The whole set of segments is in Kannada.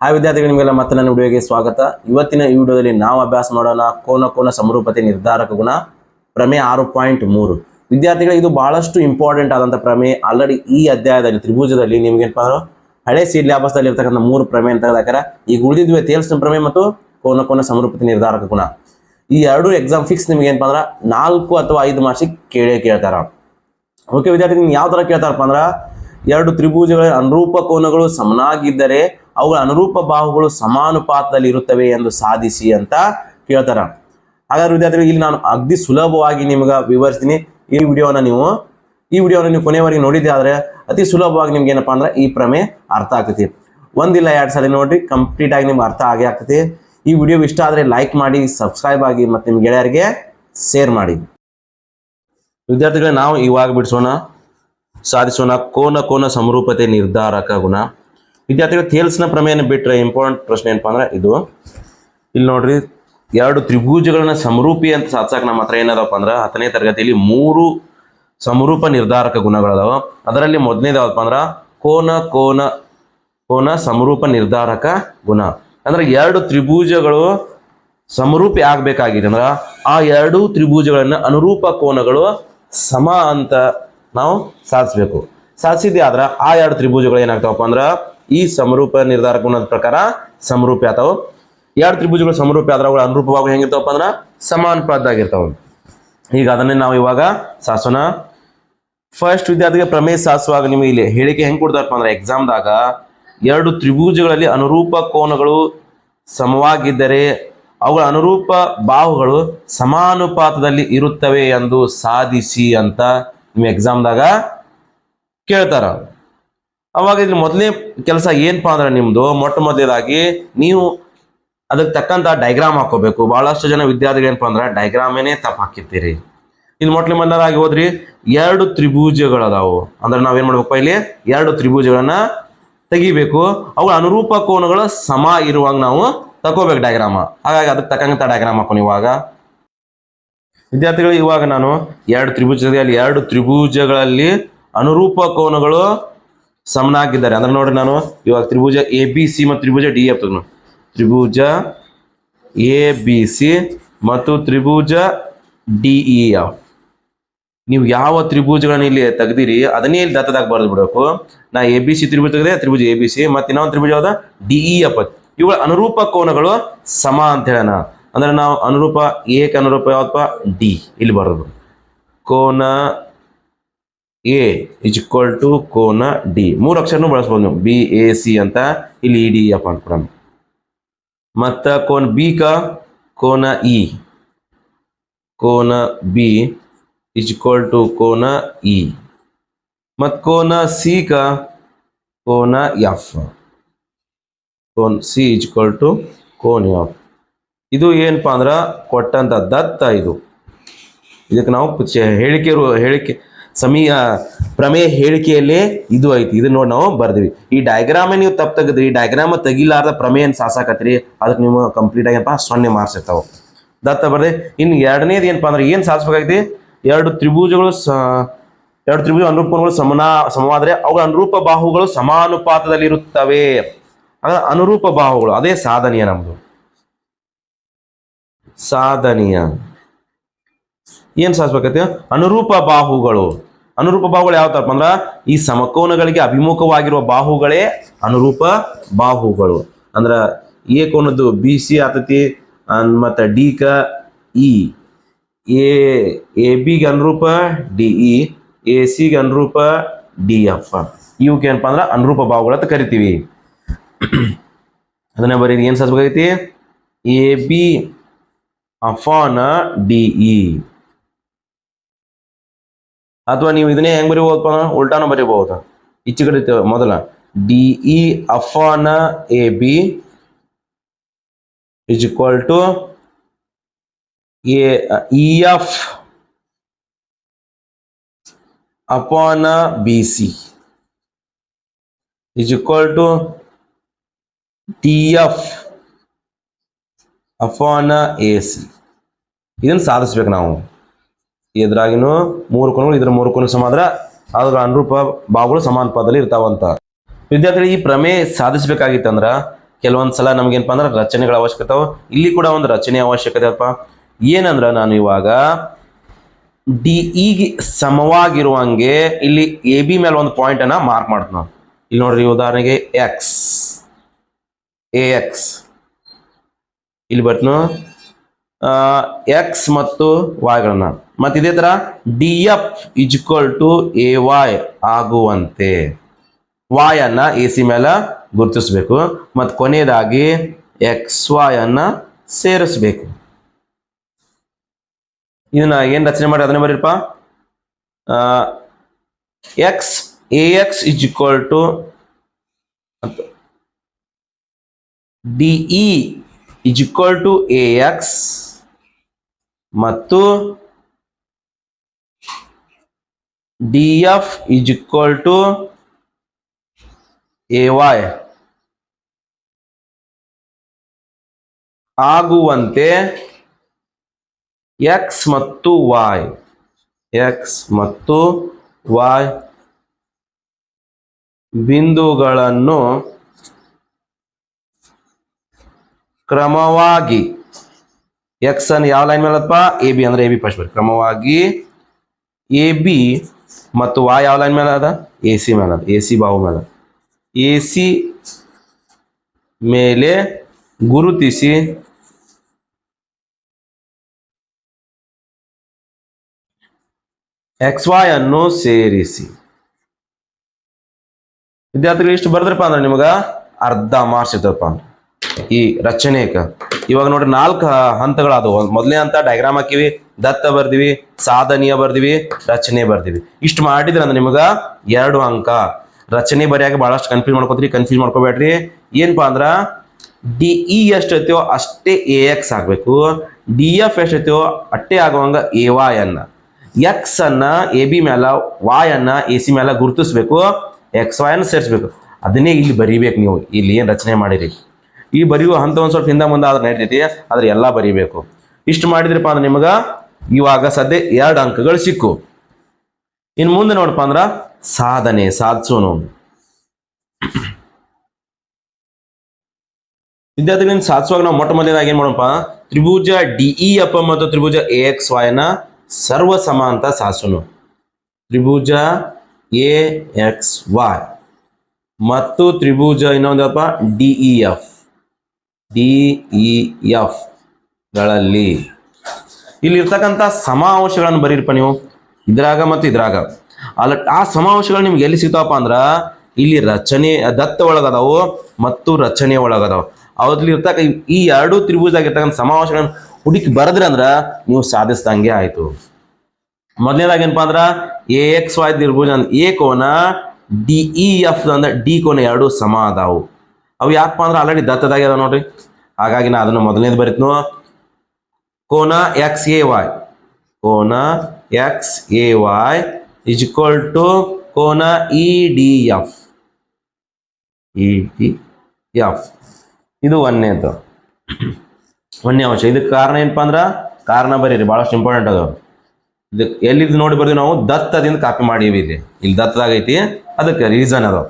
ಹಾಯ್ ವಿದ್ಯಾರ್ಥಿಗಳು ನಿಮಗೆಲ್ಲ ಮತ್ತೆ ನನ್ನ ವಿಡಿಯೋಗೆ ಸ್ವಾಗತ. ಇವತ್ತಿನ ಈ ವಿಡಿಯೋದಲ್ಲಿ ನಾವು ಅಭ್ಯಾಸ ಮಾಡೋಣ ಕೋನ ಕೋನ ಸಮರೂಪತೆ ನಿರ್ಧಾರಕ ಗುಣ, ಪ್ರಮೇಯ ಆರು ಪಾಯಿಂಟ್ ಮೂರು. ವಿದ್ಯಾರ್ಥಿಗಳು, ಇದು ಬಹಳಷ್ಟು ಇಂಪಾರ್ಟೆಂಟ್ ಆದಂಥ ಪ್ರಮೇಯ. ಆಲ್ರೆಡಿ ಈ ಅಧ್ಯಾಯದಲ್ಲಿ, ತ್ರಿಭುಜದಲ್ಲಿ ನಿಮ್ಗೇನಪ್ಪ ಹಳೆ ಸಿಲೆಬಸ್ದಲ್ಲಿ ಇರ್ತಕ್ಕಂಥ ಮೂರು ಪ್ರಮೇಯ ಅಂತ ತೆಗೆದಾಕಾರ ಈಗ ಉಳಿದಿದ್ವಿ ತೇಲ್ಸ್ನ ಪ್ರಮೇಯ ಮತ್ತು ಕೋನ ಕೋನ ಸಮರೂಪತೆ ನಿರ್ಧಾರಕ ಗುಣ. ಈ ಎರಡು ಎಕ್ಸಾಮ್ ಫಿಕ್ಸ್ ನಿಮ್ಗೆ ಏನಪ್ಪ ಅಂದ್ರೆ ನಾಲ್ಕು ಅಥವಾ ಐದು ಮಾರ್ಕ್ಸಿಗೆ ಕೇಳೇ ಕೇಳ್ತಾರ. ಓಕೆ ವಿದ್ಯಾರ್ಥಿಗಳು ಯಾವ ತರ ಕೇಳ್ತಾರಪ್ಪ ಅಂದ್ರೆ ಎರಡು ತ್ರಿಭುಜಗಳ ಅನುರೂಪ ಕೋನಗಳು ಸಮನಾಗಿದ್ದರೆ ಅವುಗಳ ಅನುರೂಪ ಬಾಹುಗಳು ಸಮಾನುಪಾತದಲ್ಲಿ ಇರುತ್ತವೆ ಎಂದು ಸಾಧಿಸಿ ಅಂತ ಕೇಳ್ತಾರ ಹಾಗಾದ್ರೆ ವಿದ್ಯಾರ್ಥಿಗಳು, ಇಲ್ಲಿ ನಾನು ಅಗ್ದಿ ಸುಲಭವಾಗಿ ನಿಮ್ಗೆ ವಿವರಿಸ್ತೀನಿ. ಈ ವಿಡಿಯೋನ ನೀವು, ಈ ವಿಡಿಯೋನ ನೀವು ಕೊನೆಯವರೆಗೆ ನೋಡಿದ್ದೆ ಆದ್ರೆ ಅತಿ ಸುಲಭವಾಗಿ ನಿಮ್ಗೆ ಏನಪ್ಪಾ ಅಂದ್ರೆ ಈ ಪ್ರಮೆ ಅರ್ಥ ಆಗ್ತೈತಿ. ಒಂದಿಲ್ಲ, ಎರಡು ಸಲ ನೋಡ್ರಿ ಕಂಪ್ಲೀಟ್ ಆಗಿ ನಿಮ್ಗೆ ಅರ್ಥ ಆಗೇ ಆಗ್ತೈತಿ. ಈ ವಿಡಿಯೋ ಇಷ್ಟ ಆದ್ರೆ ಲೈಕ್ ಮಾಡಿ ಸಬ್ಸ್ಕ್ರೈಬ್ ಆಗಿ ಮತ್ತೆ ನಿಮ್ಮ ಗೆಳೆಯರಿಗೆ ಶೇರ್ ಮಾಡಿ. ವಿದ್ಯಾರ್ಥಿಗಳೇ, ನಾವು ಇವಾಗ ಬಿಡಿಸೋಣ. ಸಾಧಿಸೋಣ ಕೋನ ಕೋನ ಸಮರೂಪತೆ ನಿರ್ಧಾರಕ ಗುಣ. ವಿದ್ಯಾರ್ಥಿಗಳು ಥೇಲ್ಸ್ನ ಪ್ರಮೇಯನ ಬಿಟ್ಟರೆ ಇಂಪಾರ್ಟೆಂಟ್ ಪ್ರಶ್ನೆ ಏನಪ್ಪ ಅಂದ್ರೆ ಇದು. ಇಲ್ಲಿ ನೋಡ್ರಿ, ಎರಡು ತ್ರಿಭುಜಗಳನ್ನ ಸಮರೂಪಿ ಅಂತ ಸಾಧಿಸಕ್ಕೆ ನಮ್ಮ ಹತ್ರ ಏನದಪ್ಪ ಅಂದ್ರೆ ಹತ್ತನೇ ತರಗತಿಯಲ್ಲಿ ಮೂರು ಸಮರೂಪ ನಿರ್ಧಾರಕ ಗುಣಗಳದಾವ. ಅದರಲ್ಲಿ ಮೊದಲನೇದಾವಪ್ಪ ಅಂದ್ರೆ ಕೋನ ಕೋನ ಕೋನ ಸಮರೂಪ ನಿರ್ಧಾರಕ ಗುಣ. ಅಂದ್ರೆ ಎರಡು ತ್ರಿಭುಜಗಳು ಸಮರೂಪಿ ಆಗ್ಬೇಕಾಗಿದೆ ಅಂದ್ರ ಆ ಎರಡು ತ್ರಿಭುಜಗಳನ್ನ ಅನುರೂಪ ಕೋನಗಳು ಸಮ ಅಂತ ನಾವು ಸಾಧಿಸ್ಬೇಕು. ಸಾಧಿಸಿದ್ದೆ ಆದ್ರೆ ಆ ಎರಡು ತ್ರಿಭುಜಗಳು ಏನಾಗ್ತಾವಪ್ಪ ಅಂದ್ರ ಈ ಸಮರೂಪ ನಿರ್ಧಾರಕ ಗುಣದ ಪ್ರಕಾರ ಸಮರೂಪಿ ಆತಾವ. ಎರಡು ತ್ರಿಭುಜಗಳು ಸಮರೂಪಿ ಆದ್ರೆ ಅವುಗಳ ಅನುರೂಪವಾಗಿ ಹೆಂಗಿರ್ತಾವಪ್ಪ ಅಂದ್ರ ಸಮಾನುಪಾತದಾಗಿರ್ತಾವ ಈಗ ಅದನ್ನೇ ನಾವು ಇವಾಗ ಸಾಸೋಣ. ಫಸ್ಟ್ ವಿದ್ಯಾರ್ಥಿಗೆ ಪ್ರಮೇಯ ಸಾಸುವಾಗ ನಿಮಗೆ ಇಲ್ಲಿ ಹೇಳಿಕೆ ಹೆಂಗ್ ಕೊಡ್ತಾರಪ್ಪ ಅಂದ್ರೆ ಎಕ್ಸಾಮ್ದಾಗ ಎರಡು ತ್ರಿಭುಜಗಳಲ್ಲಿ ಅನುರೂಪ ಕೋನಗಳು ಸಮವಾಗಿದ್ದರೆ ಅವುಗಳ ಅನುರೂಪ ಬಾಹುಗಳು ಸಮಾನುಪಾತದಲ್ಲಿ ಇರುತ್ತವೆ ಎಂದು ಸಾಧಿಸಿ ಅಂತ ನಿಮ್ಮ ಎಕ್ಸಾಮ್ದಾಗ ಕೇಳ್ತಾರ. ಅವಾಗ ಇಲ್ಲಿ ಮೊದಲನೇ ಕೆಲಸ ಏನಪ್ಪಾ ಅಂದ್ರೆ ನಿಮ್ದು ಮೊಟ್ಟ ಮೊದಲೇದಾಗಿ ನೀವು ಅದಕ್ಕೆ ತಕ್ಕಂತ ಡೈಗ್ರಾಮ್ ಹಾಕೋಬೇಕು. ಬಹಳಷ್ಟು ಜನ ವಿದ್ಯಾರ್ಥಿಗಳು ಏನಪ್ಪಾ ಅಂದ್ರೆ ಡೈಗ್ರಾಮೇನೆ ತಪ್ಪು ಹಾಕಿರ್ತೀರಿ. ಇಲ್ಲಿ ಮೊಟ್ಲೆ ಮೊದಲಾಗಿ ಹೋದ್ರಿ, ಎರಡು ತ್ರಿಭುಜಗಳದಾವು. ಅಂದ್ರೆ ನಾವೇನ್ ಮಾಡ್ಬೇಕು ಇಲ್ಲಿ? ಎರಡು ತ್ರಿಭುಜಗಳನ್ನ ತೆಗಿಬೇಕು. ಅವು ಅನುರೂಪ ಕೋನಗಳು ಸಮ ಇರುವಾಗ ನಾವು ತಗೋಬೇಕು ಡಯಾಗ್ರಾಮ ಹಾಗಾಗಿ ಅದಕ್ಕೆ ತಕ್ಕಂತ ಡಯಾಗ್ರಾಮ್ ಹಾಕೋಣ ಇವಾಗ. ವಿದ್ಯಾರ್ಥಿಗಳು, ಇವಾಗ ನಾನು ಎರಡು ತ್ರಿಭುಜದಲ್ಲಿ ಎರಡು ತ್ರಿಭುಜಗಳಲ್ಲಿ ಅನುರೂಪ ಕೋನಗಳು ಸಮನಾಗಿದ್ದಾರೆ. ಅಂದ್ರೆ ನೋಡ್ರಿ ನಾನು ಇವಾಗ ತ್ರಿಭುಜ ಎ ಬಿ ಸಿ ಮತ್ತು ತ್ರಿಭುಜ ಡಿ ಎಫ್ ತ್ರಿಭುಜ ಎ ಬಿ ಸಿ ಮತ್ತು ತ್ರಿಭುಜ ಡಿ ಇ ಎಫ್ ನೀವು ಯಾವ ತ್ರಿಭುಜಗಳನ್ನ ಇಲ್ಲಿ ತೆಗ್ದಿರಿ, ಅದನ್ನೇ ಇಲ್ಲಿ ದತ್ತದಾಗ ಬರೆದು ಬಿಡಬೇಕು. ನಾ ಎ ಬಿ ಸಿ ತ್ರಿಭುಜ ತೆಗೆದ್ರೆ ತ್ರಿಭುಜ ಎ ಬಿ ಸಿ ಮತ್ತೆ ಇನ್ನೊಂದು ತ್ರಿಭುಜ ಯಾವ್ದು? ಡಿ ಇ ಎಫ್ ಇವುಗಳ ಅನುರೂಪ ಕೋನಗಳು ಸಮ ಅಂತ ಹೇಳೋಣ. ಅಂದ್ರೆ ನಾವು ಅನುರೂಪ ಏಕ ಅನುರೂಪ ಯಾವಪ್ಪ ಡಿ ಇಲ್ಲಿ ಬರೋದು ಕೋನ ಎ ಇಸ್ ಈಕ್ವಲ್ ಟು ಕೋನ ಡಿ ಮೂರು ಅಕ್ಷರನೂ ಬಳಸ್ಬೋದು ನೀವು. ಬಿ ಎ ಸಿ ಅಂತ ಇಲ್ಲಿ ಇ ಡಿ ಎಫ್ ಅಂತ ಮತ್ತು ಕೋನ್ ಬಿ ಕ? ಕೋನ ಇ ಕೋನ ಬಿ ಇಸ್ ಈಕ್ವಲ್ ಟು ಕೋನ ಇ ಮತ್ತು ಕೋನ ಸಿ ಕ? ಕೋನ ಎಫ್ ಕೋನ್ ಸಿ ಇಸ್ ಟು ಕೋನ್ ಎಫ್ ಇದು ಏನಪ್ಪಾ ಅಂದ್ರೆ ಕೊಟ್ಟಂತ ದತ್ತ ಇದು. ಇದಕ್ಕೆ ನಾವು ಹೇಳಿಕೆ ಹೇಳಿಕೆ ಸಮೀ ಪ್ರಮೇಯ ಹೇಳಿಕೆಯಲ್ಲೇ ಇದು ಐತಿ. ಇದು ನೋಡಿ ನಾವು ಬರ್ದ್ವಿ. ಈ ಡಯಾಗ್ರಾಮ್ ನೀವು ತಪ್ಪು ತೆಗೆದ್ರಿ, ಈ ಡಯಾಗ್ರಾಮ್ ತೆಗಿಲಾರ್ದ ಪ್ರಮೇಯನ್ ಸಾಸಾಕತ್ರಿ ಅದಕ್ಕೆ ನೀವು ಕಂಪ್ಲೀಟ್ ಆಗಪ್ಪ ಸೊನ್ನೆ ಮಾರ್ಕ್ಸ್ ಇರ್ತಾವ. ದತ್ತ ಬರ್ದೆ ಇನ್ನು ಎರಡನೇದು ಏನಪ್ಪ ಅಂದ್ರೆ ಏನು ಸಾಧಿಸ್ಬೇಕಾಗೈತಿ ಎರಡು ತ್ರಿಭುಜಗಳು ಎರಡು ತ್ರಿಭುಜ ಅನುರೂಪಗಳು ಸಮನಾ, ಸಮವಾದರೆ ಅವುಗಳ ಅನುರೂಪ ಬಾಹುಗಳು ಸಮಾನುಪಾತದಲ್ಲಿ ಇರುತ್ತವೆ ಅಂದ್ರೆ ಅನುರೂಪ ಬಾಹುಗಳು, ಅದೇ ಸಾಧನೀಯ ನಮ್ದು. ಸಾಧನೀಯ. ಏನ್ ಸಾಧಿಸ್ಬೇಕೈತಿ ಅನುರೂಪ ಬಾಹುಗಳು. ಅನುರೂಪ ಬಾಹುಗಳು ಯಾವ ತರಪ್ಪ ಅಂದ್ರ ಈ ಸಮಕೋನಗಳಿಗೆ ಅಭಿಮುಖವಾಗಿರುವ ಬಾಹುಗಳೇ ಅನುರೂಪ ಬಾಹುಗಳು. ಅಂದ್ರ ಎ ಕೋನದ್ದು ಬಿ, ಸಿ ಆತತಿ ಮತ್ತೆ ಡಿ ಕ ಇ. ಎ ಬಿಗೆ ಅನುರೂಪ, ಡಿ ಇ. ಎ ಸಿಗೆ ಅನುರೂಪ, ಡಿ ಎಫ್. ಇವಕ್ಕೆ ಏನಪ್ಪ ಅಂದ್ರೆ ಅನುರೂಪ ಬಾಹುಗಳು ಅಂತ ಕರಿತೀವಿ. ಅದನ್ನ ಬರೀ ಏನ್ ಸಾಧಿಸ್ಬೇಕಾಗೈತಿ ಎ ಬಿ, ಅಫಾನ, ಡಿ ಇ. ಅಥವಾ ನೀವು ಇದನ್ನೇ ಹೆಂಗ್ ಬರೀಬಹುದಪ್ಪ ಉಲ್ಟಾನು ಬರೀಬಹುದು ಈಚೆ ಕಡೆ ಮೊದಲ. D E ಅಫಾನ A B is equal to A, E F ಅಪಾನ B C. To T F ಅಫಾನ A C. ಇದನ್ನು ಸಾಧಿಸ್ಬೇಕು ನಾವು. ಇದ್ರಾಗಿನೂ ಮೂರು ಕೋನಗಳು ಇದ್ರ ಮೂರು ಕೋನ ಸಮ ಅದರ ಅನುರೂಪ ಭಾವಗಳು ಸಮಾನ ಪದದಲ್ಲಿ ಇರ್ತಾವಂತ. ವಿದ್ಯಾರ್ಥಿಗಳು, ಈ ಪ್ರಮೇಯ ಸಾಧಿಸಬೇಕಾಗಿತ್ತಂದ್ರ ಕೆಲವೊಂದು ಸಲ ನಮ್ಗೇನಪ್ಪ ಅಂದ್ರೆ ರಚನೆಗಳ ಅವಶ್ಯಕತೆ ಇಲ್ಲಿ ಕೂಡ ಒಂದು ರಚನೆ ಅವಶ್ಯಕತೆ ಅಪ್ಪ. ಏನಂದ್ರ ನಾನು ಇವಾಗ ಡಿ ಇಗೆ ಸಮವಾಗಿರುವಂಗೆ ಇಲ್ಲಿ ಎ ಬಿ ಮೇಲೆ ಒಂದು ಪಾಯಿಂಟ್ ಅನ್ನ ಮಾರ್ಕ್ ಮಾಡ್ತೀನಿ ಇಲ್ಲಿ ನೋಡ್ರಿ ಉದಾಹರಣೆಗೆ ಎಕ್ಸ್ ಎ ಎಕ್ಸ್ ಇಲ್ಲಿ ಆ ಎಕ್ಸ್ ಮತ್ತು ವಾಯ್ಗಳನ್ನ ಮತ್ತೆ ಇದೇ ತರ D F is equal to A Y ಆಗುವಂತೆ. ವಾಯ್ ಅನ್ನ ಎ ಸಿ ಮೇಲೆ ಗುರುತಿಸ್ಬೇಕು. ಮತ್ತು ಕೊನೆಯದಾಗಿ ಎಕ್ಸ್ ವಾಯ್ ಅನ್ನ ಸೇರಿಸ್ಬೇಕು. ಇದನ್ನ ಏನ್ ರಚನೆ ಮಾಡಿ ಅದನ್ನೇ ಬರೀರಪ್ಪ? X A X is to D E is to A X ಮತ್ತು D is equal to ay. ಆಗುವಂತೆ ಎಕ್ಸ್ ಮತ್ತು ವಾಯ್ ಎಕ್ಸ್ ಮತ್ತು ವಾಯ್ ಬಿಂದುಗಳನ್ನು ಕ್ರಮವಾಗಿ ಎಕ್ಸ್ ಅನ್ನು ಯಾವ ಲೈನ್ ಮೇಲಪ್ಪ? ಎ ಬಿ ಅಂದರೆ ಎ ಬಿ ಫಸ್ಟ್ ಕ್ರಮವಾಗಿ ಎ ಬಿ ಮತ್ತು ವಾ ಯಾವ ಲೈನ್ ಮೇಲೆ ಅದ? ಎ ಸಿ ಮೇಲೆ ಅದ. ಎ ಸಿ ಬಾವು ಮೇಲೆ ಎ ಸಿ ಮೇಲೆ ಗುರುತಿಸಿ ಎಕ್ಸ್ ವಾಯ್ ಅನ್ನು ಸೇರಿಸಿ. ವಿದ್ಯಾರ್ಥಿಗಳು, ಇಷ್ಟು ಬರೆದ್ರಪ್ಪ ಅಂದ್ರೆ ನಿಮಗ ಅರ್ಧ ಮಾರ್ಕ್ಸ್ ಇರ್ತದಪ್ಪ ಈ ರಚನೆಕ. ಇವಾಗ ನೋಡ್ರಿ ನಾಲ್ಕು ಹಂತಗಳಾದವು. ಮೊದಲನೇ ಹಂತ ಡೈಗ್ರಾಮ್ ಹಾಕಿವಿ. ದತ್ತ ಬರ್ದಿವಿ, ಸಾಧನೀಯ ಬರ್ದಿವಿ, ರಚನೆ ಬರ್ದಿವಿ. ಇಷ್ಟು ಮಾಡಿದ್ರೆ ಅಂದ್ರೆ ನಿಮಗ ಎರಡು ಅಂಕ. ರಚನೆ ಬರೆಯಾಗ ಬಹಳಷ್ಟು ಕನ್ಫ್ಯೂಸ್ ಮಾಡ್ಕೋತೀರಿ ಕನ್ಫ್ಯೂಸ್ ಮಾಡ್ಕೋಬೇಡ್ರಿ. ಏನಪ್ಪಾ ಅಂದ್ರ, ಡಿ ಇ ಎಷ್ಟೈತೋ ಅಷ್ಟೇ ಎ ಎಕ್ಸ್ ಆಗ್ಬೇಕು. ಡಿ ಎಫ್ ಎಷ್ಟೈತೋ ಅಟ್ಟೆ ಆಗುವಂಗ ಎ ವಾಯ್ ಅನ್ನ. ಎಕ್ಸ್ ಅನ್ನ ಎ ಬಿ ಮ್ಯಾಲ ವಾಯ್ ಅನ್ನ ಎ ಸಿ ಮ್ಯಾಲ ಗುರುತಿಸ್ಬೇಕು. ಎಕ್ಸ್ ವಾಯ್ ಅನ್ನ ಸೇರಿಸ್ಬೇಕು. ಅದನ್ನೇ ಇಲ್ಲಿ ಬರಿಬೇಕು ನೀವು. ಇಲ್ಲಿ ಏನು ರಚನೆ ಮಾಡಿರಿ? ಈ ಬರೆಯುವ ಹಂತ ಒಂದು ಸ್ವಲ್ಪ ಹಿಂದೆ ಮುಂದೆ ಆದ್ರೆ ನಡೀತೈತಿ. ಆದ್ರೆ ಎಲ್ಲಾ ಬರಿಬೇಕು. ಇಷ್ಟು ಮಾಡಿದ್ರಪ್ಪ ಅಂದ್ರೆ ನಿಮಗ ಇವಾಗ ಸದ್ಯ ಎರಡು ಅಂಕಗಳು ಸಿಕ್ಕು. ಇನ್ನು ಮುಂದೆ ನೋಡಪ್ಪ ಅಂದ್ರ ಸಾಧನೆ, ಸಾಧಿಸೋನು. ವಿದ್ಯಾರ್ಥಿಗಳಿಂದ ಸಾಧಿಸುವಾಗ ನಾವು ಮೊಟ್ಟ ಮೊದಲನೇದಾಗಿ ಏನ್ ಮಾಡೋಣಪ್ಪ? ತ್ರಿಭುಜ ಡಿಇ ಅಪ್ಪ ಮತ್ತು ತ್ರಿಭುಜ ಎ ಎಕ್ಸ್ನ ಸರ್ವ ಸಮ ಅಂತ ಸಾಧಿಸೋನು. ತ್ರಿಭುಜ ಎ ಎಕ್ಸ್ ವಾಯ್ ಮತ್ತು ತ್ರಿಭುಜ ಇನ್ನೊಂದಪ್ಪ D E F D E ಎಫ್ಗಳಲ್ಲಿ ಇಲ್ಲಿ ಇರ್ತಕ್ಕಂಥ ಸಮಾಂಶಗಳನ್ನು ಬರೀರಪ್ಪ ನೀವು. ಇದ್ರಾಗ ಮತ್ತು ಇದ್ರಾಗ. ಅಲ್ಲ, ಆ ಸಮಾಂಶಗಳು ನಿಮ್ಗೆ ಎಲ್ಲಿ ಸಿಗ್ತಾವಪ್ಪ ಅಂದ್ರೆ, ಇಲ್ಲಿ ರಚನೆ, ದತ್ತ ಒಳಗದಾವು ಮತ್ತು ರಚನೆ ಒಳಗದಾವು. ಅವ್ರಲ್ಲಿ ಇರ್ತಕ್ಕ ಈ- ಎರಡು ತ್ರಿಭುಜದಾಗ ಇರ್ತಕ್ಕಂಥ ಸಮಾವೇಶಗಳನ್ನ ಹುಡುಕಿ ಬರದ್ರಿ ಅಂದ್ರೆ ನೀವು ಸಾಧಿಸ್ದಂಗೆ ಆಯ್ತು. ಮೊದಲನೇದಾಗಿ ಏನಪ್ಪ ಅಂದ್ರೆ ಎ ಎಕ್ಸ್ ವೈ ತ್ರಿಭುಜ ಅಂದ್ರೆ ಎ ಕೋನ ಡಿ, ಇ, ಎಫ್ ಅಂದ್ರೆ ಡಿ ಕೋನ ಎರಡು ಸಮ ಅದಾವು. ಅವು ಯಾಕಪ್ಪ ಅಂದ್ರೆ ಆಲ್ರೆಡಿ ದತ್ತದಾಗ ಅದಾವ ನೋಡ್ರಿ. ಹಾಗಾಗಿ ನಾ ಅದನ್ನ ಮೊದಲನೇದು ಬರೀತ್ನು. ಕೋನ ಎಕ್ಸ್ ಎ ವೈ ಕೋನ X A Y is equal to ಕೋನ E D F E D F ಇದು ಒಂದನೇದು ಒಂದನೇ ಅಂಶ. ಇದಕ್ಕೆ ಕಾರಣ ಏನಪ್ಪ ಅಂದ್ರೆ, ಕಾರಣ ಬರೀರಿ ಭಾಳಷ್ಟು ಇಂಪಾರ್ಟೆಂಟ್ ಅದು. ಇದಕ್ಕೆ ಎಲ್ಲಿದ್ದು ನೋಡಿ ಬರ್ತೀವಿ ನಾವು? ದತ್ತದಿಂದ ಕಾಪಿ ಮಾಡೀವಿ ಇಲ್ಲಿ. ಇಲ್ಲಿ ದತ್ತದಾಗೈತಿ ಅದಕ್ಕೆ ರೀಸನ್ ಅದು.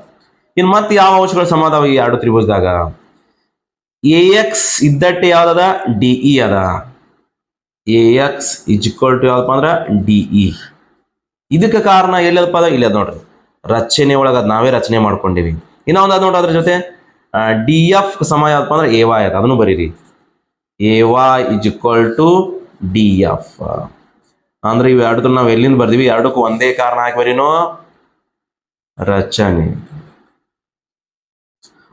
ಇನ್ನು ಮತ್ತೆ ಯಾವ ಅಂಶಗಳು ಸಮ ಅದಾವ ಈ ಎರಡು ತ್ರಿಭುಜದಾಗ? ಎ ಎಕ್ಸ್ ಇದ್ದಟ್ಟೆ ಯಾವ್ದದ? ಡಿ ಇ ಅದ. A X is equal to ಯಾವ್ದಪ್ಪ ಅಂದ್ರೆ ಡಿ ಇ ಇದಕ್ಕೆ ಕಾರಣ ಎಲ್ಲದಪ್ಪ ಅದ ಇಲ್ಲ ನೋಡ್ರಿ. ರಚನೆ ಒಳಗೆ ಅದು ನಾವೇ ರಚನೆ ಮಾಡ್ಕೊಂಡಿವಿ. ಇನ್ನೊಂದು ಅದು ನೋಡ್ರಿ ಅದ್ರ ಜೊತೆ ಡಿ ಎಫ್ ಸಮ ಯಾವ್ದಪ್ಪ ಅಂದ್ರೆ ಎ ವಾಯ್ ಅದ ಅದನ್ನು ಬರೀರಿ. A Y is equal to D F ಅಂದ್ರೆ ಇವು ಎರಡು ನಾವು ಎಲ್ಲಿಂದ ಬರ್ದೀವಿ? ಎರಡಕ್ಕೂ ಒಂದೇ ಕಾರಣ ಹಾಕಿ ಬರೀನು, ರಚನೆ.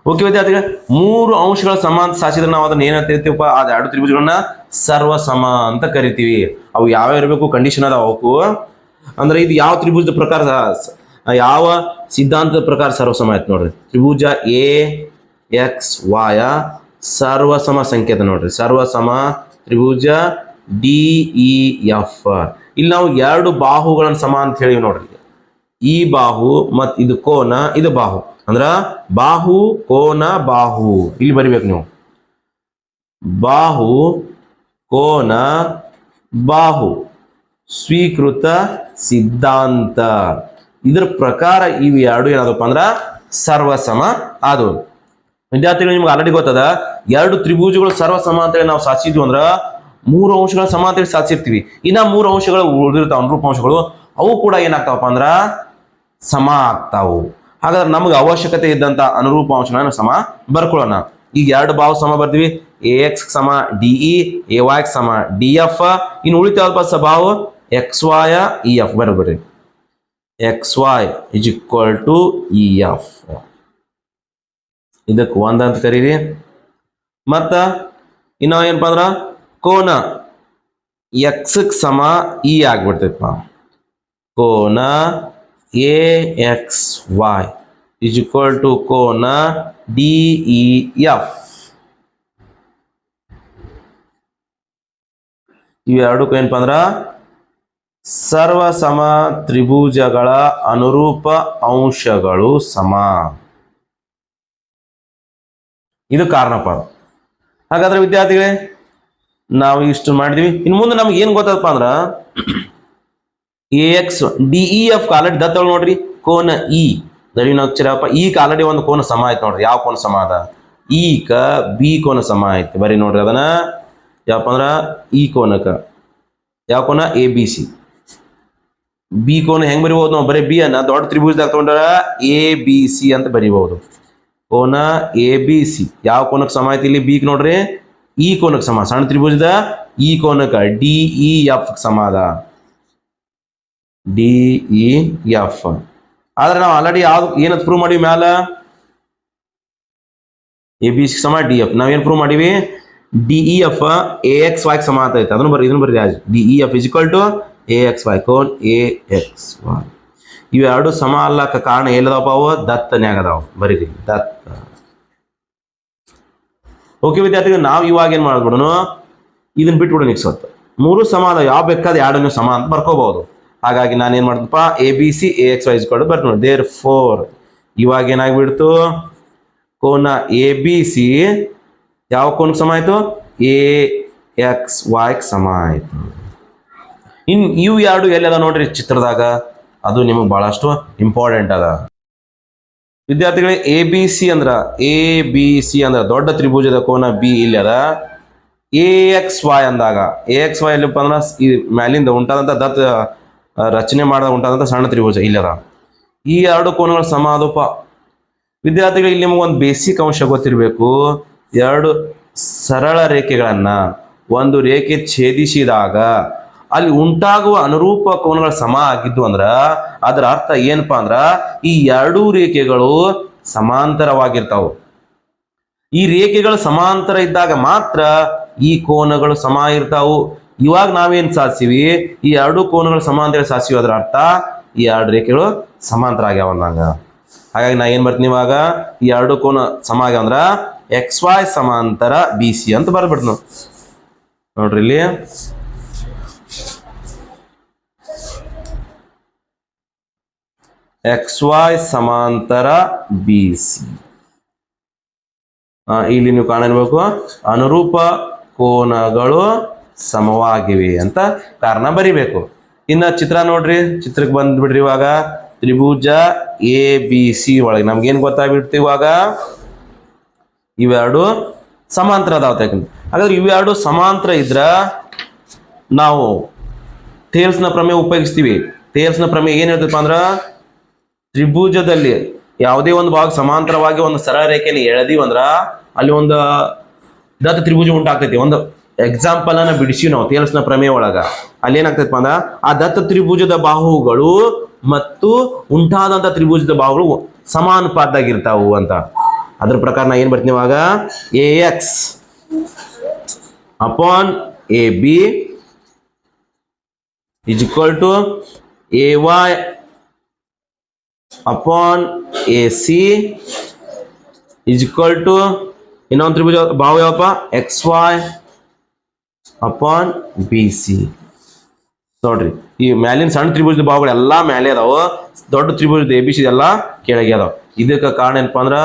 ಓಕೆ ವಿದ್ಯಾರ್ಥಿಗಳ, ಮೂರು ಅಂಶಗಳ ಸಮ ಅಂತ ಸಾಧಿಸಿದ್ರೆ ನಾವು ಅದನ್ನ ಏನಂತ ಹೇಳ್ತೀವಪ್ಪ ಅದ ಎರಡು ತ್ರಿಭುಜಗಳನ್ನ ಸರ್ವ ಸಮ ಅಂತ ಕರಿತೀವಿ. ಅವು ಯಾವ ಇರಬೇಕು? ಕಂಡೀಷನ್ ಅದಾವ ಅವಕ್ಕೂ. ಅಂದ್ರೆ ಇದು ಯಾವ ತ್ರಿಭುಜದ ಪ್ರಕಾರ ಯಾವ ಸಿದ್ಧಾಂತದ ಪ್ರಕಾರ ಸರ್ವಸಮ ಆಯ್ತು ನೋಡ್ರಿ. ತ್ರಿಭುಜ ಎ, ಎಕ್ಸ್, ವಾಯ, ಸರ್ವಸಮ ಸಂಕೇತ ನೋಡ್ರಿ. ಸರ್ವಸಮ, ತ್ರಿಭುಜ, ಡಿ, ಇ, ಎಫ್. ಇಲ್ಲಿ ನಾವು ಎರಡು ಬಾಹುಗಳನ್ನು ಸಮ ಅಂತ ಹೇಳಿವಿ ನೋಡ್ರಿ. ಈ ಬಾಹು ಮತ್ತು ಇದು ಕೋನ, ಇದು ಬಾಹು. ಅಂದ್ರ ಬಾಹು, ಕೋನ, ಬಾಹು. ಇಲ್ಲಿ ಬರಿಬೇಕು ನೀವು. ಬಾಹು, ಕೋನ, ಬಾಹು. ಸ್ವೀಕೃತ ಸಿದ್ಧಾಂತ. ಇದ್ರ ಪ್ರಕಾರ ಇವು ಎರಡು ಏನಾದಪ್ಪ ಅಂದ್ರ ಸರ್ವಸಮ ಆದವು. ವಿದ್ಯಾರ್ಥಿಗಳು ನಿಮ್ಗೆ ಆಲ್ರೆಡಿ ಗೊತ್ತದ, ಎರಡು ತ್ರಿಭುಜಗಳು ಸರ್ವಸಮ ಅಂತೇಳಿ ನಾವು ಸಾಧಿಸಿದ್ವಿ ಅಂದ್ರ ಮೂರು ಅಂಶಗಳ ಸಮಾಂತರ ಸಾಧಿಸಿರ್ತೀವಿ. ಇನ್ನ ಮೂರು ಅಂಶಗಳು ಉಳಿದಿರ್ತಾವ ಅನುರೂಪ ಅಂಶಗಳು, ಅವು ಕೂಡ ಏನಾಗ್ತಾವಪ್ಪ ಅಂದ್ರ ಸಮ ಆಗ್ತಾವು. ಹಾಗಾದ್ರೆ ನಮ್ಗೆ ಅವಶ್ಯಕತೆ ಇದ್ದಂತ ಅನುರೂಪ ಅಂಶಗಳನ್ನ ಸಮ ಬರ್ಕೊಳ್ಳೋಣ. ಈಗ ಎರಡು ಭಾವ ಸಮ ಬರ್ತೀವಿ. ಎ ಎಕ್ಸ್ ಸಮ ಇ ಎ ವೈ ಸಮ ಡಿ ಎಫ್ ಇನ್ನು ಉಳಿತಾವಲ್ಪ ಸಭಾವು ಎಕ್ಸ್ ವಾಯ ಇ ಎಫ್ ಬರೋಬ್ಬರಿ X Y is equal to E F ಇದಕ್ಕೆ ಒಂದಂತ ಕರೀರಿ. ಮತ್ತ ಇನ್ನ ಏನಪ್ಪ ಅಂದ್ರ ಕೋನ ಎಕ್ಸ್ ಸಮ ಇ ಆಗ್ಬಿಡ್ತೈತಪ್ಪ. ಕೋನ A X Y is equal to ಕೋನ ಡಿ ಇ ಎಫ್ ಇವೆರಡಕ್ಕೂ ಏನಪ್ಪಾ ಅಂದ್ರ ಸರ್ವ ಸಮ ತ್ರಿಭುಜಗಳ ಅನುರೂಪ ಅಂಶಗಳು ಸಮ. ಇದು ಕಾರಣಪ್ಪ ಹಾಗಾದ್ರೆ ವಿದ್ಯಾರ್ಥಿಗಳೇ, ನಾವು ಇಷ್ಟು ಮಾಡಿದ್ವಿ. ಇನ್ನು ಮುಂದೆ ನಮ್ಗೆ ಏನು ಗೊತ್ತಪ್ಪ ಅಂದ್ರ A X D E F ಕಾಲಡಿ ದತ್ತಳು ನೋಡ್ರಿ, ಕೋನ ಇ ದಡಿನ ಅಕ್ಷರಪ್ಪ ಈ ಕಾಲಡಿ ಒಂದು ಕೋನ ಸಮ ಆಯ್ತು ನೋಡ್ರಿ. ಯಾವ ಕೋನ ಸಮ ಅದ? ಈ ಕ ಬಿ ಕೋನ ಸಮ ಆಯ್ತು. ಬರೀ ನೋಡ್ರಿ ಅದನ್ನ. ಯಾವಪ್ಪ ಅಂದ್ರ? ಈ ಕೋನಕ. ಯಾವ ಕೋನ? ಎ ಬಿ ಸಿ ಬಿ ಕೋನ ಹೆಂಗ್ ಬರಿಬಹುದು ನಾವು? ಬರೀ ಬಿ ಅನ್ನ ದೊಡ್ಡ ತ್ರಿಭುಜದಾಗ ತಗೊಂಡ್ರ ಎ ಬಿ ಸಿ ಅಂತ ಬರಿಬಹುದು ಕೋನ ಎ ಬಿ ಸಿ ಯಾವ ಕೋನಕ್ಕೆ ಸಮ ಆಯ್ತು ಇಲ್ಲಿ? ಬಿ ನೋಡ್ರಿ. ಈ ಕೋನಕ್ಕೆ ಸಮ. ಸಣ್ಣ ತ್ರಿಭುಜದ ಈ ಕೋನಕ ಡಿ ಇ ಎಫ್ ಸಮ ಡಿ ಇ ಎಫ್ ಆದ್ರೆ ನಾವು ಆಲ್ರೆಡಿ ಯಾವ್ದು ಏನಂತ ಪ್ರೂವ್ ಮಾಡಿವಿ ಮ್ಯಾಲ? ಎ ಬಿ ಸಿ ಸಮ ಡಿ ಎಫ್ ನಾವೇನು ಪ್ರೂವ್ ಮಾಡಿವಿ? D E F A X Y ಸಮ ಅಂತ ಐತೆ. ಅದನ್ನು ಬರ್ರಿ ಇದನ್ನು ಬರ್ರಿ Raj D E F is equal to A X Y cone A X Y ಇವೆರಡು ಸಮ ಅಲ್ಲಕ್ಕ ಕಾರಣ ಎಲ್ಲದಪ್ಪ ಅವು? ದತ್ತನ್ಯಾಗ ಅದಾವ ಬರೀರಿ, ದತ್ತ. ಓಕೆ ವಿದ್ಯಾರ್ಥಿಗಳು, ನಾವು ಇವಾಗ ಏನು ಮಾಡ್ಬಿಡೋಣ ಇದನ್ನ ಬಿಟ್ಬಿಡೋಣ ಈಗ ಹೊತ್ತು. ಮೂರು ಸಮ ಅದಾವ. ಯಾವ ಬೇಕಾದ ಎರಡನ್ನು ಸಮ ಅಂತ ಬರ್ಕೋಬಹುದು ಹಾಗಾಗಿ ನಾನು ಏನ್ ಮಾಡ್ದಪ್ಪ A B C A X wise ಕೊಡು ಬರ್ತೀನಿ ನೋಡಿ. ದೇರ್ ಫೋರ್ ಇವಾಗ ಏನಾಗ್ಬಿಡ್ತು? ಕೋನ ಎ ಬಿ ಸಿ ಯಾವ ಕೋನಕ್ಕೆ ಸಮ ಆಯ್ತು? ಎ ಎಕ್ಸ್ ವೈ ಸಮ ಆಯ್ತು. ಇನ್ ಇವು ಎರಡು ಎಲ್ಲದ ನೋಡ್ರಿ ಚಿತ್ರದಾಗ? ಅದು ನಿಮಗೆ ಬಹಳಷ್ಟು ಇಂಪಾರ್ಟೆಂಟ್ ಅದ. ವಿದ್ಯಾರ್ಥಿಗಳೇ ಎ ಬಿ ಸಿ ಅಂದ್ರ ಎ ಬಿ ಸಿ ಅಂದ್ರ ದೊಡ್ಡ ತ್ರಿಭುಜದ ಕೋನ ಬಿ ಇಲ್ಲಿ ಅದ. ಎ ಎಕ್ಸ್ ವೈ ಅಂದಾಗ ಎ ಎಕ್ಸ್ ವೈ ಎಲ್ಲಪ್ಪ ಅಂದ್ರೆ, ಈ ಮ್ಯಾಲಿಂದ ಉಂಟಾದಂತ ದತ್ತ ರಚನೆ ಮಾಡದ ಉಂಟಾದಂತ ಸಣ್ಣ ತ್ರಿಭುಜ ಇಲ್ಲಿ ಅದ ಈ ಎರಡು ಕೋನಗಳ ಸಮಾರೋಪ ವಿದ್ಯಾರ್ಥಿಗಳಿಗೆ ವಿದ್ಯಾರ್ಥಿಗಳು ಇಲ್ಲಿ ನಿಮಗೆ ಒಂದು ಬೇಸಿಕ್ ಅಂಶ ಗೊತ್ತಿರಬೇಕು. ಎರಡು ಸರಳ ರೇಖೆಗಳನ್ನು ಒಂದು ರೇಖೆ ಛೇದಿಸಿದಾಗ ಅಲ್ಲಿ ಉಂಟಾಗುವ ಅನುರೂಪ ಕೋನಗಳ ಸಮ ಆಗಿದ್ದು ಅಂದ್ರ ಅದರ ಅರ್ಥ ಏನಪ್ಪಾ ಅಂದ್ರ ಈ ಎರಡೂ ರೇಖೆಗಳು ಸಮಾಂತರವಾಗಿರ್ತಾವ. ಈ ರೇಖೆಗಳು ಸಮಾಂತರ ಇದ್ದಾಗ ಮಾತ್ರ ಈ ಕೋನಗಳು ಸಮ ಇರ್ತಾವು. ಇವಾಗ ನಾವೇನ್ ಸಾಧಿಸಿವಿ? ಈ ಎರಡು ಕೋನಗಳು ಸಮಾಂತರ ಸಾಧಿಸಿವಿ ಅದರ ಅರ್ಥ ಈ ಎರಡು ರೇಖೆಗಳು ಸಮಾಂತರ ಆಗ್ಯಾವ ಅಂದಾಗ. ಹಾಗಾಗಿ ನಾ ಏನ್ ಬರ್ತೀನಿ ಇವಾಗ? ಈ ಎರಡು ಕೋನ ಸಮ ಆಗ್ಯಾವ ಅಂದ್ರ ಎಕ್ಸ್ ವೈ ಸಮಾಂತರ ಬಿ ಸಿ ಅಂತ ಬರ್ಬಿಡ್ತು ನಾವು. ನೋಡ್ರಿ ಇಲ್ಲಿ. ಎಕ್ಸ್ ವೈ ಸಮಾಂತರ ಬಿ ಸಿ ಇಲ್ಲಿ ನೀವು ಕಾಣಿರ್ಬೇಕು ಅನುರೂಪ ಕೋನಗಳು ಸಮವಾಗಿವೆ ಅಂತ ಕಾರಣ ಬರಿಬೇಕು. ಇನ್ನ ಚಿತ್ರ ನೋಡ್ರಿ, ಚಿತ್ರಕ್ಕೆ ಬಂದ್ಬಿಡ್ರಿ ಇವಾಗ. ತ್ರಿಭುಜ ಎ, ಬಿ, ಸಿ ಒಳಗೆ. ನಮ್ಗೇನ್ ಗೊತ್ತಾಗ್ಬಿಡ್ತು ಇವಾಗ? ಇವೆರಡು ಸಮಾಂತರ ಅದಾವ ಹಾಗಾದ್ರೆ ಇವೆರಡು ಸಮಾಂತರ ಇದ್ರ ನಾವು ಥೇಲ್ಸ್ನ ಪ್ರಮೇಯ ಉಪಯೋಗಿಸ್ತೀವಿ. ಥೇಲ್ಸ್ನ ಪ್ರಮೇಯ ಏನ್ ಹೇಳ್ತಪ್ಪ ಅಂದ್ರ ತ್ರಿಭುಜದಲ್ಲಿ ಯಾವುದೇ ಒಂದು ಭಾಗ ಸಮಾಂತರವಾಗಿ ಒಂದು ಸರಳ ರೇಖೆಯನ್ನು ಎಳೆದಿವಿ ಅಲ್ಲಿ ಒಂದು ದತ್ತ ತ್ರಿಭುಜ ಉಂಟಾಗ್ತೈತಿ. ಒಂದು ಎಕ್ಸಾಂಪಲ್ ಅನ್ನ ಬಿಡಿಸಿ ನಾವು ತೇಲ್ಸ್ನ ಪ್ರಮೇಯ ಒಳಗ. ಅಲ್ಲಿ ಏನಾಗ್ತೈತಪ್ಪ ಅಂದ್ರ ಆ ದತ್ತ ತ್ರಿಭುಜದ ಬಾಹುಗಳು ಮತ್ತು ಉಂಟಾದಂತ ತ್ರಿಭುಜದ ಬಾಹುಗಳು ಸಮಾನುಪಾತದಾಗಿರ್ತಾವು ಅಂತ. ಅದ್ರ ಪ್ರಕಾರ ನಾ ಏನ್ ಬರ್ತೀನಿ ಇವಾಗ? A X upon A B is equal to A Y ay A C is equal to ಇನ್ನೊಂದು ತ್ರಿಭುಜ ಬಾಹು ಯಾವಪ್ಪ? X Y upon B C ನೋಡ್ರಿ, ಈ ಮ್ಯಾಲಿನ ಸಣ್ಣ ತ್ರಿಭುಜದ ಭಾವಗಳು ಎಲ್ಲಾ ಮ್ಯಾಲೆ ಅದಾವ. ದೊಡ್ಡ ತ್ರಿಭುಜದ ಎ ಬಿ ಸಿ ಎಲ್ಲ ಕೆಳಗೆ ಅದಾವ. ಇದಕ್ಕೆ ಕಾರಣ ಏನಪ್ಪ ಅಂದ್ರ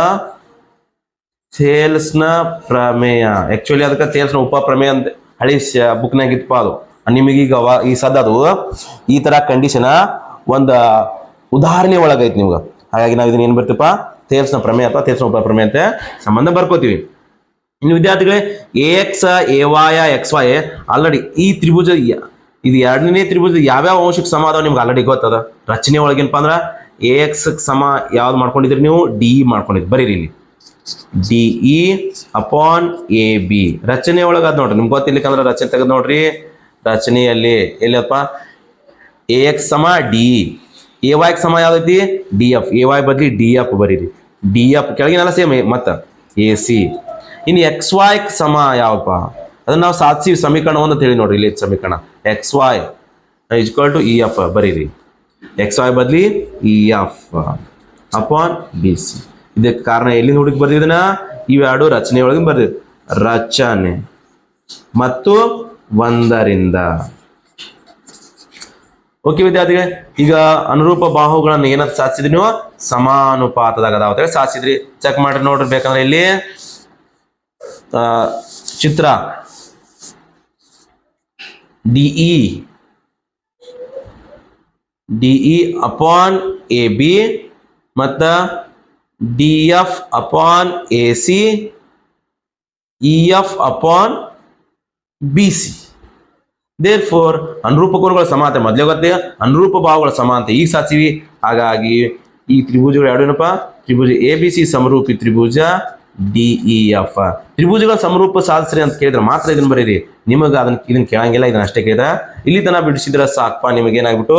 ಥೇಲ್ಸ್ನ ಪ್ರಮೇಯ. ಆಕ್ಚುಲಿ ಅದಕ್ಕೆ ಥೇಲ್ಸ್ನ ಉಪ ಪ್ರಮೇಯ ಅಂತ ಹಳಿ ಬುಕ್ನಾಗ ಇತ್ತಪ್ಪ ಅದು. ನಿಮಗೀಗ ಅವ ಈ ಸದ್ ಅದು. ಈ ತರ ಕಂಡೀಷನ್ ಒಂದು ಉದಾಹರಣೆ ಒಳಗೈತಿ ನಿಮ್ಗೆ. ಹಾಗಾಗಿ ನಾವು ಇದನ್ನ ಏನು ಬರ್ತೀಪ ತೇಲ್ಸ್ನ ಪ್ರಮೇಯ ಅಥವಾ ತೇಲ್ಸ್ನ ಉಪ ಪ್ರಮೇಯ ಅಂತ ಸಂಬಂಧ ಬರ್ಕೋತೀವಿ. ಇನ್ನು ವಿದ್ಯಾರ್ಥಿಗಳೇ A X A Y X Y already ಈ ತ್ರಿಭುಜ ಇದು ಎರಡನೇ ತ್ರಿಭುಜ, ಯಾವ್ಯಾವ ಅಂಶಕ್ಕೆ ಸಮ ಅದಾವ ನಿಮ್ಗೆ ಆಲ್ರೆಡಿ ಗೊತ್ತದ? ರಚನೆ ಒಳಗೇನಪ್ಪ ಅಂದ್ರೆ ಎ ಎಕ್ಸ್ ಸಮ ಯಾವ್ದು ಮಾಡ್ಕೊಂಡಿದ್ರಿ ನೀವು? ಡಿ ಇ ಮಾಡ್ಕೊಂಡಿದ್ರಿ ಬರೀರಿ ಇಲ್ಲಿ. D E upon A B ರಚನೆ ಒಳಗೆ ಅದ್ ನೋಡ್ರಿ. ನಿಮ್ಗೆ ಗೊತ್ತಿರ್ಲಿಕ್ಕಂದ್ರೆ ರಚನೆ ತೆಗೆದು ನೋಡ್ರಿ. ರಚನೆಯಲ್ಲಿ ಎಲ್ಲಪ್ಪ ಎ ಎಕ್ಸ್ ಸಮ ಡಿ ಎ ವೈ ಸಮ ಯಾವ್ದೈತಿ? ಡಿ ಎಫ್ ಎ ವಾಯ್ ಬದ್ಲಿ ಡಿ ಎಫ್ ಬರೀರಿ. ಡಿ ಎಫ್ ಕೆಳಗಿನೆಲ್ಲ ಸೇಮ್ ಮತ್ತೆ. ಎ ಸಿ ಇನ್ನು ಎಕ್ಸ್ ವಾಯ್ ಸಮ ಯಾವಪ್ಪ? ಅದನ್ನ ನಾವು ಸಾಧಿಸಿ ಸಮೀಕರಣ ಒಂದು ಅಂತ ಹೇಳಿ ನೋಡ್ರಿ, ಇಲ್ಲಿ ಸಮೀಕರಣ. X Y is equal to E F ಬರೀರಿ. ಎಕ್ಸ್ ವಾಯ್ ಬದಲಿ E F upon B C ಇದಕ್ಕೆ ಕಾರಣ ಎಲ್ಲಿಂದ ಹುಡುಕಿ ಬರ್ದಿದ್ದನ ಇವೆರಡು ರಚನೆ ಒಳಗೆ ಬರ್ದಿ ರಚನೆ. ಮತ್ತು ಒಂದರಿಂದ. ಓಕೆ ವಿದ್ಯಾರ್ಥಿಗಳೇ, ಈಗ ಅನುರೂಪ ಬಾಹುಗಳನ್ನು ಏನಂತ ಸಾಧಿಸಿದ್ರಿ ಸಮಾನುಪಾತದಾಗ ಅದಾವ. ಸಾಧಿಸಿದ್ರಿ. ಚೆಕ್ ಮಾಡ್ರಿ ನೋಡ್ರಿ, ಬೇಕಂದ್ರೆ ಇಲ್ಲಿ. ಆ, ಚಿತ್ರ D E D E upon A B ಮತ್ತ D F upon A C E F upon B C therefore ಅನುರೂಪ ಕೋನಗಳ ಸಮಾನತೆ ಮೊದಲೇ ಗೊತ್ತೇ? ಅನುರೂಪ ಭಾವಗಳ ಸಮಾನತೆ ಈಗ ಸಾಧಿಸಿವಿ ಹಾಗಾಗಿ ಈ ತ್ರಿಭುಜಗಳು ಎರಡು ಏನಪ್ಪ? ತ್ರಿಭುಜ ಎ ಬಿ ಸಿ ಸಮರೂಪಿ ತ್ರಿಭುಜ ಡಿ ಎಫ್ ತ್ರಿಭುಜಗಳ ಸಮರೂಪ ಸಾಧಿಸ್ರಿ ಅಂತ ಕೇಳಿದ್ರೆ ಮಾತ್ರ ಇದನ್ನ ಬರೀರಿ. ನಿಮಗೆ ಅದನ್ನ ಇದನ್ನ ಕೇಳಂಗಿಲ್ಲ, ಇದನ್ನ ಅಷ್ಟೇ ಕೇಳಿದ. ಇಲ್ಲಿ ತನ ಬಿಡಿಸಿದ್ರೆ ಸಾಕಪ್ಪ ನಿಮಗೆ ಏನಾಗ್ಬಿಟ್ಟು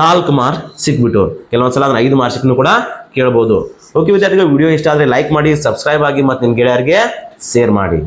ನಾಲ್ಕು ಮಾರ್ಕ್ ಸಿಕ್ಬಿಟ್ಟು ಕೆಲವೊಂದ್ಸಲ ಅದನ್ನ ಐದು ಮಾರ್ಕ್ ಸಿಕ್ಕನು ಕೂಡ ಕೇಳ್ಬೋದು. ಓಕೆ ವಿದ್ಯಾರ್ಥಿಗಳು, ವಿಡಿಯೋ ಇಷ್ಟ ಆದರೆ ಲೈಕ್ ಮಾಡಿ ಸಬ್ಸ್ಕ್ರೈಬ್ ಆಗಿ ಮತ್ತು ನಿಮ್ಮ ಗೆಳೆಯರಿಗೆ ಶೇರ್ ಮಾಡಿ.